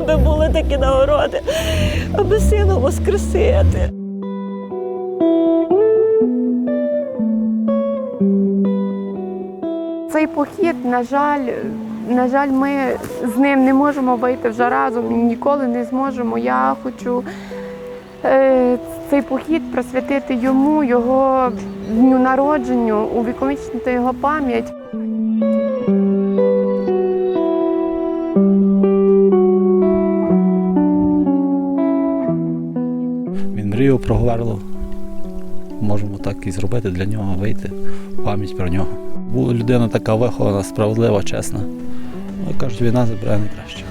Аби були такі нагороди, аби сина воскресити. Цей похід, на жаль, на жаль, ми з ним не можемо вийти вже разом ніколи не зможемо. Я хочу е, цей похід присвятити йому, його дню народженню, увіковічнити його пам'ять. Він мріяв про Говерло. Можемо так і зробити для нього, вийти пам'ять про нього. Була людина така вихована, справедлива, чесна. Ну, кажуть, війна забирає найкраще.